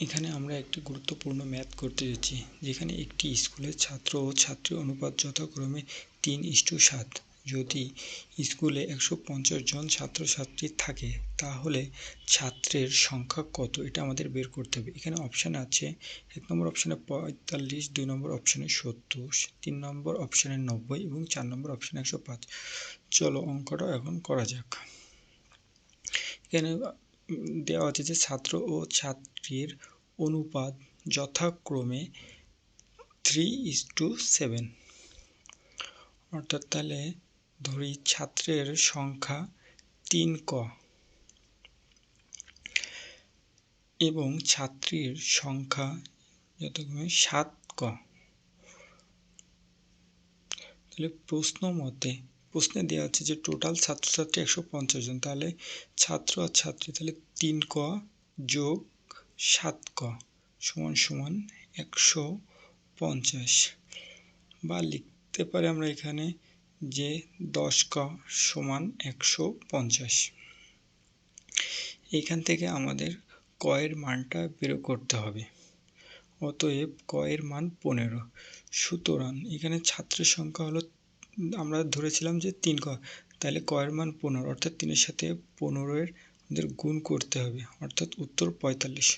এখানে আমরা একটি গুরুত্বপূর্ণ ম্যাথ করতে যাচ্ছি, যেখানে একটি স্কুলের ছাত্র ও ছাত্রী অনুপাত যথাক্রমে তিন ইস্টু সাত। যদি স্কুলে একশো পঞ্চাশ জন ছাত্রছাত্রী থাকে, তাহলে ছাত্রের সংখ্যা কত? এটা আমাদের বের করতে হবে। এখানে অপশান আছে, এক নম্বর অপশানে পঁয়তাল্লিশ, দুই নম্বর অপশানে সত্তর, তিন নম্বর অপশানে নব্বই এবং চার নম্বর অপশানে একশো পাঁচ। চলো অঙ্কটা এখন করা যাক। এখানে দেওয়া আছে যে ছাত্র ও ছাত্রীর অনুপাত যথাক্রমে থ্রি ইস টু সেভেন অর্থাৎ তাহলে ধরি ছাত্রের সংখ্যা তিন ক। এবং ছাত্রীর সংখ্যা যথাক্রমে সাত ক। তাহলে প্রশ্ন মতে প্রশ্নে দেওয়া আছে যে টোটাল ছাত্রছাত্রী একশো পঞ্চাশ জন। তাহলে ছাত্র আর ছাত্রী, তাহলে তিন ক যোগ সাত ক সমান সমান একশো পঞ্চাশ। বা লিখতে পারি আমরা এখানে যে দশ ক সমান একশো পঞ্চাশ। এখান থেকে আমাদের কয়ের মানটা বের করতে হবে। অতএব কয়ের মান পনেরো। সুতরাং এখানে ছাত্রের সংখ্যা হলো আমরা ধরেছিলাম যে তিন ক, তাহলে কয়ের মান পনেরো, অর্থাৎ তিনের সাথে পনেরোয়ের গুণ করতে হবে, অর্থাৎ উত্তর পঁয়তাল্লিশ।